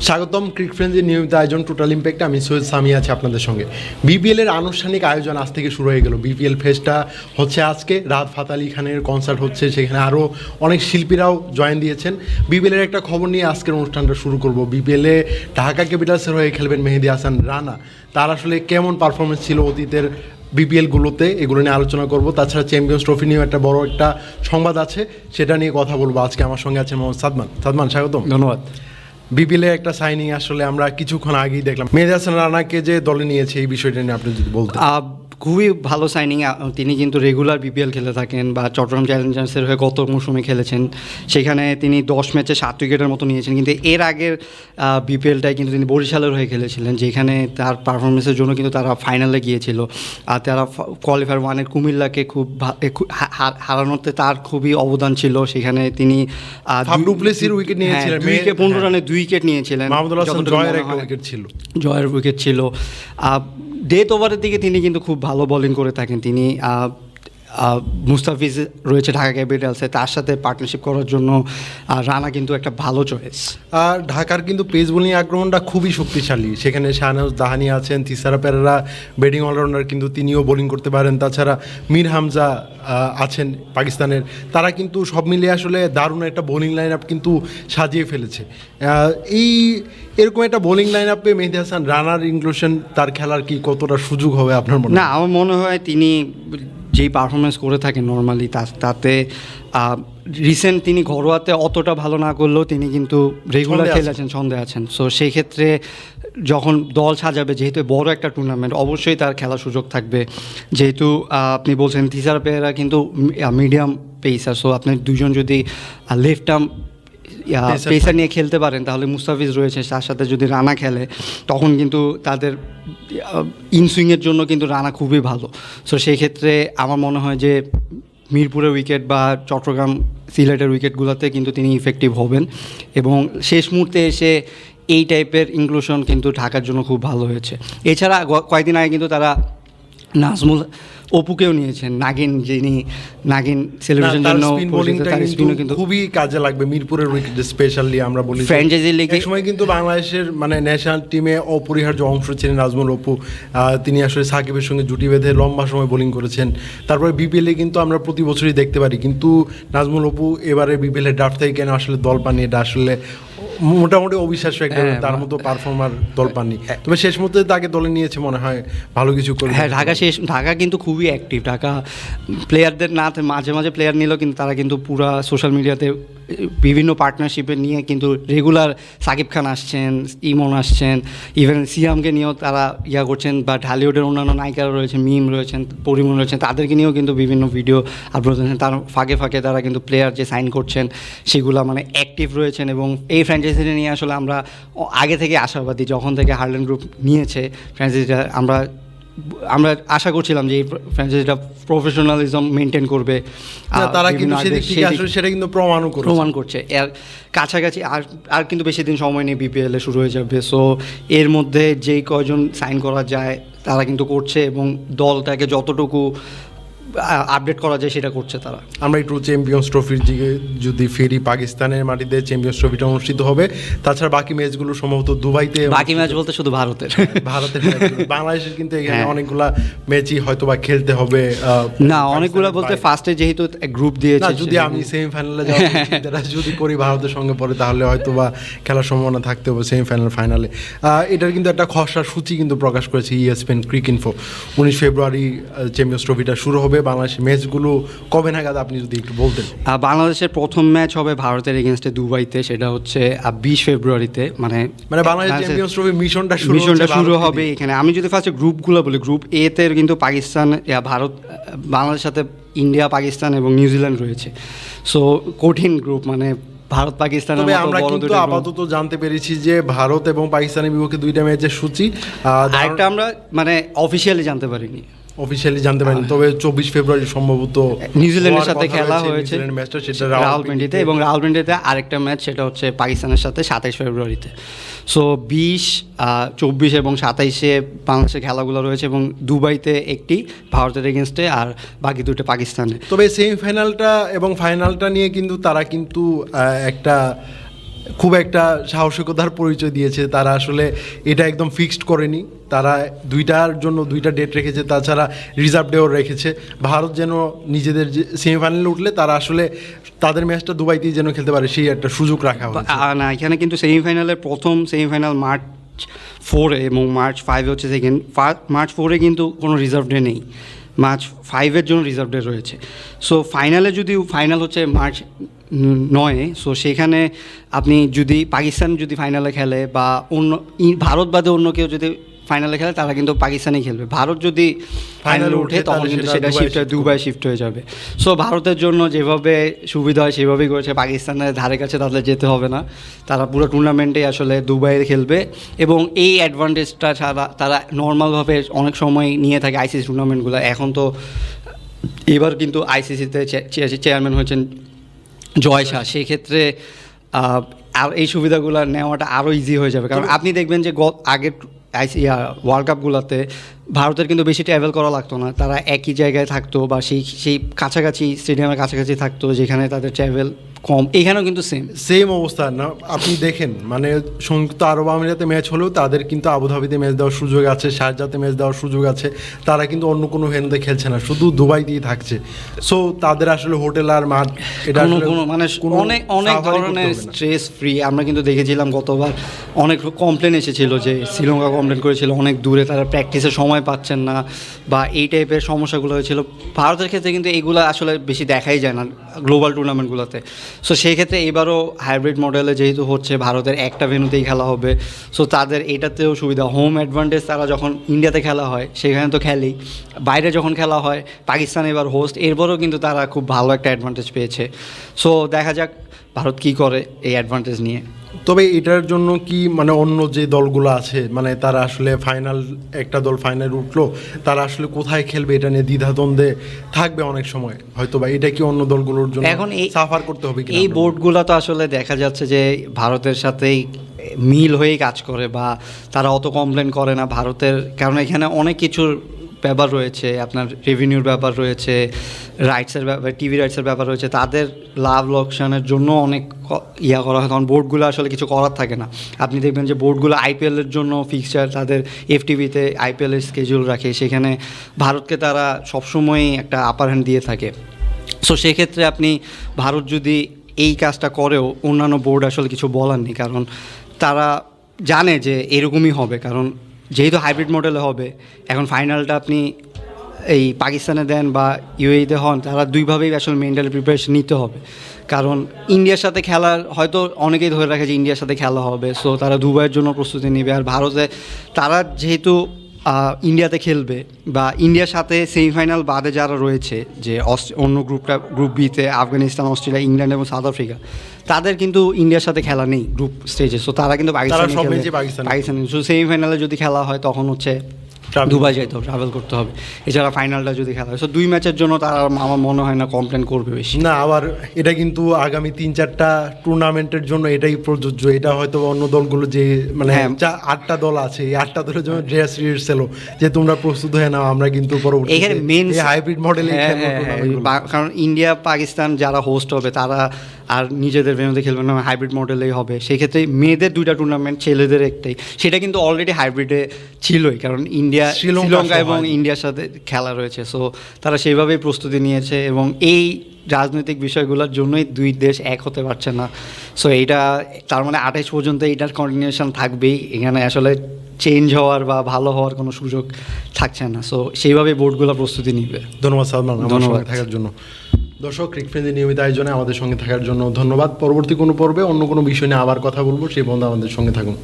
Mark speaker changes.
Speaker 1: স্বাগতম ক্রিক ফ্রেন্ডের নিয়মিত আয়োজন টোটাল ইম্প্যাক্ট আমি সৈয়দ সামি আছি আপনাদের সঙ্গে। বিপিএল এর আনুষ্ঠানিক আয়োজন আজ থেকে শুরু হয়ে গেল। বিপিএল ফেস্টটা হচ্ছে আজকে। রাত ফাত আলী খানের কনসার্ট হচ্ছে, সেখানে আরও অনেক শিল্পীরাও জয়েন দিয়েছেন। বিপিএল এর একটা খবর নিয়ে আজকের অনুষ্ঠানটা শুরু করব। বিপিএল ঢাকা ক্যাপিটালসের হয়ে খেলবেন মেহেদি হাসান রানা। তার আসলে কেমন পারফরমেন্স ছিল অতীতের বিপিএলগুলোতে এগুলো নিয়ে আলোচনা করব। তাছাড়া চ্যাম্পিয়ন্স ট্রফি নিয়েও একটা বড় একটা সংবাদ আছে, সেটা নিয়ে কথা বলব। আজকে আমার সঙ্গে আছে মোহাম্মদ সাদমান। সাদমান, স্বাগতম।
Speaker 2: ধন্যবাদ।
Speaker 1: বিপিএলের একটা সাইনিং আসলে আমরা কিছুক্ষণ আগেই দেখলাম। মেজাজ রানাকে যে দলে নিয়েছে এই বিষয়টা নিয়ে আপনি যদি বলতেন।
Speaker 2: আহ, খুবই ভালো সাইনিং তিনি কিন্তু রেগুলার বিপিএল খেলে থাকেন বা চট্টগ্রাম চ্যালেঞ্জার্সের হয়ে গত মৌসুমে খেলেছেন। সেখানে তিনি দশ ম্যাচে সাত উইকেটের মতো নিয়েছেন। কিন্তু এর আগের বিপিএলটায় কিন্তু তিনি বরিশালের হয়ে খেলেছিলেন যেখানে তার পারফরমেন্সের জন্য কিন্তু তারা ফাইনালে গিয়েছিল। আর তারা কোয়ালিফায়ার ওয়ানের কুমিল্লাকে খুব হারানোতে তার খুবই অবদান ছিল। সেখানে তিনি
Speaker 1: ডুপ্লেসির উইকেট নিয়েছিলেন।
Speaker 2: হ্যাঁ, পনেরো রানে দুই উইকেট নিয়েছিলেন।
Speaker 1: জয়ের
Speaker 2: হয়।
Speaker 1: উইকেট ছিল।
Speaker 2: জয়ের উইকেট ছিল। ডেথ ওভারের দিকে তিনি কিন্তু খুব ভালো বোলিং করে থাকেন। তিনি মুস্তাফিজ রয়েছে ঢাকা ক্যাপিটালসে তার সাথে পার্টনারশিপ করার জন্য রানা কিন্তু একটা ভালো চয়েস
Speaker 1: আর ঢাকার কিন্তু পেস বোলিং আক্রমণটা খুবই শক্তিশালী। সেখানে শাহনাজ দাহানি আছেন তিসারা পেরেরা ব্যাটিং অলরাউন্ডার কিন্তু তিনিও বোলিং করতে পারেন। তাছাড়া মীর হামজা আছেন পাকিস্তানের। তারা কিন্তু সব মিলিয়ে আসলে দারুণ একটা বোলিং লাইন আপ কিন্তু সাজিয়ে ফেলেছে। এই এরকম একটা বোলিং লাইন আপে মেহেদি হাসান রানার ইনক্লুশন তার খেলার কি কতটা সুযোগ হবে আপনার মনে হয়?
Speaker 2: না আমার মনে হয় তিনি যেই পারফরমেন্স করে থাকেন নর্মালি তাতে রিসেন্ট তিনি ঘরোয়াতে অতটা ভালো না করলেও তিনি কিন্তু রেগুলার। খেলেছেন ছন্দে আছেন সো সেই ক্ষেত্রে যখন দল সাজাবে যেহেতু বড় একটা টুর্নামেন্ট অবশ্যই তার খেলার সুযোগ থাকবে যেহেতু আপনি বলছেন তিসার পেয়ারা কিন্তু মিডিয়াম পেসার সো আপনি দুজন যদি লেফট আর্ম পেসার নিয়ে খেলতে পারেন তাহলে মুস্তাফিজ রয়েছে তার সাথে যদি রানা খেলে তখন কিন্তু তাদের ইনসুইংয়ের জন্য কিন্তু রানা খুবই ভালো। সো সেই ক্ষেত্রে আমার মনে হয় যে মিরপুরের উইকেট বা চট্টগ্রাম সিলেটের উইকেটগুলোতে কিন্তু তিনি ইফেক্টিভ হবেন। এবং শেষ মুহূর্তে এসে এই টাইপের ইনক্লুশন কিন্তু ঢাকার জন্য খুব ভালো হয়েছে। এছাড়া কয়েকদিন আগে কিন্তু তারা নাজমুল অপুকেও নিয়েছেন নাগিন যিনি নাগিন সেলিব্রেশন জন্য তার স্পিনও
Speaker 1: কিন্তু খুবই কাজে লাগবে মিরপুরের উইকেট স্পেশালি আমরা বলি
Speaker 2: league-এ-
Speaker 1: এক সময় কিন্তু বাংলাদেশের মানে ন্যাশনাল টিমে অপরিহার্য অংশ ছিলেন নাজমুল অপু। তিনি আসলে সাকিবের সঙ্গে জুটি বেঁধে লম্বা সময় বোলিং করেছেন। তারপরে বিপিএলে কিন্তু আমরা প্রতি বছরই দেখতে পারি। কিন্তু নাজমুল অপু এবারে বিপিএল ড্রাফট থেকে কেন আসলে দল পাননি? এটা আসলে মোটামুটি অবিশ্বাস্য একটা
Speaker 2: হ্যাঁ,
Speaker 1: তার মতো পারফর্মার দল পাননি। তবে শেষ মুহূর্তে তাকে দলে নিয়েছে মনে হয় ভালো কিছু করে
Speaker 2: হ্যাঁ ঢাকা শেষ। ঢাকা কিন্তু খুবই অ্যাক্টিভ ঢাকা প্লেয়ারদের না মাঝে মাঝে প্লেয়ার নিলেও কিন্তু তারা কিন্তু পুরা সোশ্যাল মিডিয়াতে বিভিন্ন পার্টনারশিপে নিয়ে কিন্তু রেগুলার সাকিব খান আসছেন, ইমন আসছেন ইভেন সিয়ামকে নিয়েও তারা ইয়া করছেন বা ঢালিউডের অন্যান্য নায়িকারা রয়েছেন মিম রয়েছেন পরিমণ রয়েছেন, তাদেরকে নিয়েও কিন্তু বিভিন্ন ভিডিও আপলোড করেছেন তার ফাঁকে ফাঁকে তারা কিন্তু প্লেয়ার যে সাইন করছেন, সেগুলো মানে অ্যাক্টিভ রয়েছেন এবং এই ফ্র্যাঞ্চাইজিটা নিয়ে আসলে আমরা আগে থেকে আশাবাদী, যখন থেকে হার্লেন গ্রুপ নিয়েছে ফ্র্যাঞ্চাইজিটা আমরা আমরা আশা করছিলাম যে এই ফ্র্যাঞ্চাইজিটা প্রফেশনালিজম মেনটেন করবে। আর
Speaker 1: তারা কিন্তু সেদিক থেকে আসলে সেটা কিন্তু প্রমাণও করেছে।
Speaker 2: প্রমাণ করছে। এর কাছাকাছি আর আর কিন্তু বেশি দিন সময় নেই বিপিএল এ শুরু হয়ে যাবে। সো এর মধ্যে যেই কয়জন সাইন করা যায় তারা কিন্তু করছে এবং দলটাকে যতটুকু আপডেট করা যায় সেটা করছে তারা।
Speaker 1: আমরা একটু চ্যাম্পিয়ন্স ট্রফির দিকে যদি ফেরি পাকিস্তানের মাটিতে চ্যাম্পিয়ন্স ট্রফিটা অনুষ্ঠিত হবে তাছাড়া বাকি ম্যাচগুলো সম্ভবত দুবাইতে
Speaker 2: বাকি ম্যাচ বলতে শুধু ভারতের।
Speaker 1: ভারতের বাংলাদেশের কিন্তু এখানে
Speaker 2: হ্যাঁ।
Speaker 1: অনেকগুলা ম্যাচই হয়তো বা খেলতে হবে আহ,
Speaker 2: না অনেকগুলো বলতে ফার্স্টে যেহেতু গ্রুপ। দিয়েছে
Speaker 1: যদি আমি সেমিফাইনালে যাওয়া যদি করি ভারতের সঙ্গে পরে তাহলে হয়তো বা খেলার সম্ভাবনা থাকতে হবে সেমিফাইনাল ফাইনালে এটার কিন্তু একটা খসড়া সূচি কিন্তু প্রকাশ করেছে ইএসপেন ক্রিক ইনফো উনিশ ফেব্রুয়ারি চ্যাম্পিয়ন্স ট্রফিটা শুরু হবে বাংলাদেশের ম্যাচগুলো কবে নাগাদ আপনি যদি একটু বলতেন?
Speaker 2: বাংলাদেশের প্রথম ম্যাচ হবে ভারতের এগেনস্টে দুবাইতে সেটা হচ্ছে বিশ ফেব্রুয়ারিতে। মানে
Speaker 1: মানে বাংলাদেশ চ্যাম্পিয়ন্স ট্রফি মিশনটা শুরু
Speaker 2: মিশনটা শুরু হবে এখানে। আমি যদি ফার্স্টে গ্রুপগুলো বলি গ্রুপ এ তে কিন্তু পাকিস্তান ভারত বাংলাদেশের সাথে ইন্ডিয়া পাকিস্তান এবং নিউজিল্যান্ড রয়েছে। সো কঠিন গ্রুপ মানে ভারত পাকিস্তান
Speaker 1: তবে আমরা কিন্তু আপাতত জানতে পেরেছি যে ভারত এবং পাকিস্তানের বিপক্ষে দুইটা ম্যাচের সূচি
Speaker 2: আরেকটা আমরা মানে অফিসিয়ালি জানতে পারিনি।
Speaker 1: অফিসিয়ালি জানতে পারেন তবে চব্বিশ ফেব্রুয়ারি সম্ভবত
Speaker 2: নিউজিল্যান্ডের সাথে খেলা। হয়েছে
Speaker 1: ম্যাচটা সেটা
Speaker 2: রাওয়ালপিন্ডিতে এবং রাওয়ালপিন্ডিতে আরেকটা ম্যাচ সেটা হচ্ছে পাকিস্তানের সাথে সাতাইশ ফেব্রুয়ারিতে সো বিশ চব্বিশ এবং সাতাইশে বাংলাদেশের খেলাগুলো রয়েছে এবং দুবাইতে একটি ভারতের এগেনস্টে আর বাকি দুটো পাকিস্তানে
Speaker 1: তবে সেমিফাইনালটা এবং ফাইনালটা নিয়ে কিন্তু তারা কিন্তু একটা খুব একটা সাহসিকতার পরিচয় দিয়েছে। তারা আসলে এটা একদম ফিক্সড করেনি। তারা দুইটার জন্য দুইটা ডেট রেখেছে। তাছাড়া রিজার্ভ ডেও রেখেছে। ভারত যেন নিজেদের যে সেমিফাইনালে উঠলে তারা আসলে তাদের ম্যাচটা দুবাইতেই যেন খেলতে পারে, সেই একটা সুযোগ রাখা
Speaker 2: না, এখানে কিন্তু সেমিফাইনালের প্রথম সেমিফাইনাল মার্চ ফোরে এবং মার্চ ফাইভে হচ্ছে সেকেন্ড মার্চ ফোরে কিন্তু কোনো রিজার্ভ ডে নেই। মার্চ ফাইভের জন্য রিজার্ভ ডে রয়েছে। সো ফাইনালে যদি ফাইনাল হচ্ছে মার্চ নয়ে সো সেখানে আপনি যদি পাকিস্তান যদি ফাইনালে খেলে বা অন্য ভারত বাদে অন্য কেউ যদি ফাইনালে খেলে তারা কিন্তু পাকিস্তানেই খেলবে। ভারত যদি ফাইনালে উঠে তখন
Speaker 1: তাহলে
Speaker 2: কিন্তু
Speaker 1: সেটা
Speaker 2: শিফট
Speaker 1: shift
Speaker 2: দুবাই শিফট হয়ে যাবে। সো ভারতের জন্য যেভাবে সুবিধা হয় সেভাবেই করেছে। পাকিস্তানের ধারে কাছে তাদের যেতে হবে না। তারা পুরো টুর্নামেন্টে আসলে দুবাইয়ে খেলবে এবং এই অ্যাডভান্টেজটা ছাড়া তারা নর্মালভাবে অনেক সময় নিয়ে থাকে আইসিসি টুর্নামেন্টগুলো এখন তো এবার কিন্তু আইসিসিতে চেয়ারম্যান হয়েছেন জয় শাহ, সেক্ষেত্রে আর এই সুবিধাগুলো নেওয়াটা আরও ইজি হয়ে যাবে। কারণ আপনি দেখবেন যে আগের আইসি ওয়ার্ল্ড কাপগুলোতে ভারতের কিন্তু বেশি ট্রাভেল করা লাগতো না। তারা একই জায়গায় থাকতো বা সেই সেই কাছাকাছি স্টেডিয়ামের কাছাকাছি থাকতো যেখানে তাদের ট্রাভেল কম। এখানেও কিন্তু সেম
Speaker 1: সেম অবস্থা। না আপনি দেখেন মানে সংযুক্ত আরব আমিরাতে ম্যাচ হলেও তাদের কিন্তু আবুধাবিতে ম্যাচ দেওয়ার সুযোগ আছে শারজাতে ম্যাচ দেওয়ার সুযোগ আছে। তারা কিন্তু অন্য কোনো ভেন্যুতে খেলছে না শুধু দুবাই দুবাইতেই থাকছে। সো তাদের আসলে হোটেল আর মাঠ এটা
Speaker 2: কোনো মানে অনেক অনেক ধরনের স্ট্রেস ফ্রি আমরা কিন্তু দেখেছিলাম গতবার অনেক কমপ্লেন এসেছিল যে শ্রীলঙ্কা কমপ্লেন করেছিল অনেক দূরে তারা প্র্যাকটিসে সময় পাচ্ছেন না বা এই টাইপের সমস্যাগুলো হয়েছিল। ভারতের ক্ষেত্রে কিন্তু এগুলো আসলে বেশি দেখাই যায় না গ্লোবাল টুর্নামেন্টগুলোতে সো সেই ক্ষেত্রে এবারও হাইব্রিড মডেলে যেহেতু হচ্ছে ভারতের একটা ভেনুতেই খেলা হবে সো তাদের এটাতেও সুবিধা। হোম অ্যাডভান্টেজ তারা যখন ইন্ডিয়াতে খেলা হয়, সেখানে তো খেলেই। বাইরে যখন খেলা হয়, পাকিস্তান এবার হোস্ট এরপরও কিন্তু তারা খুব ভালো একটা অ্যাডভান্টেজ পেয়েছে। সো দেখা যাক ভারত কি করে এই অ্যাডভান্টেজ নিয়ে?
Speaker 1: তবে এটার জন্য কি মানে অন্য যে দলগুলো আছে মানে তারা আসলে ফাইনাল একটা দল ফাইনাল উঠল তারা আসলে কোথায় খেলবে এটা নিয়ে দ্বিধাদ্বন্দ্বে থাকবে অনেক সময়। হয়তো বা এটা কি অন্য দলগুলোর জন্য
Speaker 2: এখন এই
Speaker 1: সাফার করতে হবে
Speaker 2: এই বোর্ডগুলো তো আসলে দেখা যাচ্ছে যে ভারতের সাথেই মিল হয়েই কাজ করে বা তারা অত কমপ্লেন করে না ভারতের কারণ এখানে অনেক কিছুর ব্যাপার রয়েছে, আপনার রেভিনিউর ব্যাপার রয়েছে রাইটসের ব্যাপার টিভি রাইটসের ব্যাপার রয়েছে, তাদের লাভ লোকসানের জন্য অনেক ইয়া করা হয়। কারণ বোর্ডগুলো আসলে কিছু করার থাকে না। আপনি দেখবেন যে বোর্ডগুলো আইপিএলের জন্য ফিক্সচার তাদের এফটিভিতে আইপিএলের স্কেজুল রাখে। সেখানে ভারতকে তারা সবসময়ই একটা আপার হ্যান্ড দিয়ে থাকে। সো সেক্ষেত্রে আপনি ভারত যদি এই কাজটা করেও, অন্যান্য বোর্ড আসলে কিছু বলার নেই। কারণ তারা জানে যে এরকমই হবে। কারণ যেহেতু হাইব্রিড মডেলে হবে, এখন ফাইনালটা আপনি এই পাকিস্তানে দেন বা ইউএইতে হন তারা দুইভাবেই আসলে মেন্টাল প্রিপারেশন নিতে হবে। কারণ ইন্ডিয়ার সাথে খেলার, হয়তো অনেকেই ধরে রাখে যে ইন্ডিয়ার সাথে খেলা হবে সো তারা দুবাইয়ের জন্য প্রস্তুতি নেবে। আর ভারতে তারা যেহেতু ইন্ডিয়াতে খেলবে বা ইন্ডিয়ার সাথে সেমিফাইনাল বাদে যারা রয়েছে যে অন্য গ্রুপটা গ্রুপ বিতে আফগানিস্তান অস্ট্রেলিয়া ইংল্যান্ড এবং সাউথ আফ্রিকা তাদের কিন্তু ইন্ডিয়ার সাথে খেলা নেই গ্রুপ স্টেজে সো তারা কিন্তু পাকিস্তান
Speaker 1: পাকিস্তানে।
Speaker 2: সেমিফাইনালে যদি খেলা হয় তখন হচ্ছে দুবাই যেতে হবে। ট্রাভেল করতে হবে। এছাড়া ফাইনালটা যদি খেলা হয়। সো দুই ম্যাচের জন্য তারা আমার মনে হয় না কমপ্লেন করবে বেশি।
Speaker 1: না আবার এটা কিন্তু আগামী তিন চারটা টুর্নামেন্টের জন্য এটাই প্রযোজ্য। এটা হয়তো অন্য দলগুলো যে মানে
Speaker 2: হ্যাঁ।
Speaker 1: আটটা দল আছে এই আটটা দলের জন্য ড্রেস রিহার্সেল যে তোমরা প্রস্তুত হয়ে নাও আমরা কিন্তু পরবর্তী
Speaker 2: এখানে মেন
Speaker 1: হাইব্রিড মডেলে
Speaker 2: কারণ ইন্ডিয়া পাকিস্তান যারা হোস্ট হবে তারা আর নিজেদের ভেন্যুতে খেলবে না হাইব্রিড মডেলেই হবে। সেই ক্ষেত্রে মেয়েদের দুইটা টুর্নামেন্ট ছেলেদের একটাই। সেটা কিন্তু অলরেডি হাইব্রিডে ছিলই কারণ ইন্ডিয়া
Speaker 1: শ্রীলঙ্কা
Speaker 2: এবং ইন্ডিয়ার সাথে খেলা রয়েছে। সো তারা সেইভাবেই প্রস্তুতি নিয়েছে এবং এই রাজনৈতিক বিষয়গুলোর জন্যই দুই দেশ এক হতে পারছে না। সো এইটা তার মানে আঠাইশ পর্যন্ত এইটার কন্টিনিউশন থাকবেই। এখানে আসলে চেঞ্জ হওয়ার বা ভালো হওয়ার কোনো সুযোগ থাকছে না। সো সেইভাবে বোর্ডগুলো প্রস্তুতি নিবে।
Speaker 1: ধন্যবাদ সালমান আমার
Speaker 2: ধন্যবাদ।
Speaker 1: সঙ্গে থাকার জন্য। দর্শক ক্রিকফ্রেন্ডের নিয়মিত আয়োজনে আমাদের সঙ্গে থাকার জন্য ধন্যবাদ। পরবর্তী কোনো পর্বে অন্য কোনো বিষয় নিয়ে আবার কথা বলব। সেই বন্ধু আমাদের সঙ্গে থাকুন।